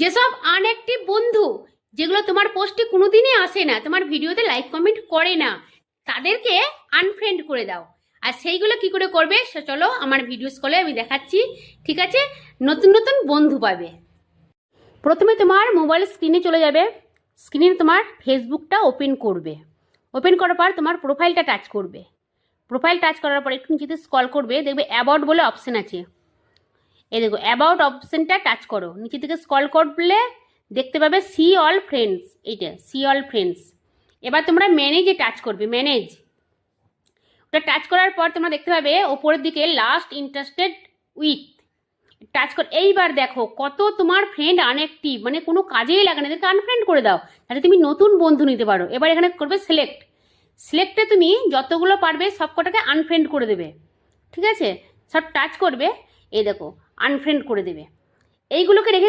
যেসব আনঅ্যাক্টিভ বন্ধু যেগুলো তোমার পোস্টে কোনোদিনই আসে না, তোমার ভিডিওতে লাইক কমেন্ট করে না, তাদেরকে আনফ্রেন্ড করে দাও। আর সেইগুলো কি করে করবে, সে চলো আমার ভিডিও কলে আমি দেখাচ্ছি, ঠিক আছে? নতুন নতুন বন্ধু পাবে। প্রথমে তোমার মোবাইল স্ক্রিনে চলে যাবে। স্ক্রিনে তোমার ফেসবুকটা ওপেন করবে। ওপেন করার পর তোমার প্রোফাইলটা টাচ করবে। প্রোফাইল টাচ করার পর একটু যদি স্কল করবে, দেখবে অ্যাবাউট বলে অপশন আছে। এই দেখো অ্যাবাউট অপশনটা টাচ করো। নিচে থেকে স্কল করলে দেখতে পাবে সি অল ফ্রেন্ডস এইটা সি অল ফ্রেন্ডস এবার তোমরা ম্যানেজে টাচ করবে ম্যানেজ ওটা টাচ করার পর তোমরা দেখতে পাবে ওপরের দিকে লাস্ট ইন্টারেস্টেড উইথ টাচ কর, এইবার দেখো কত তোমার ফ্রেন্ড আনএক্টিভ মানে কোনো কাজেই লাগে না, এদেরকে আনফ্রেন্ড করে দাও তাহলে তুমি নতুন বন্ধু নিতে পারো। এবার এখানে করবে সিলেক্ট সিলেক্টে তুমি যতগুলো পারবে সব কটাকে আনফ্রেন্ড করে দেবে। ঠিক আছে? সব টাচ করবে। এই দেখো আনফ্রেন্ড করে দেবে। এইগুলোকে রেখে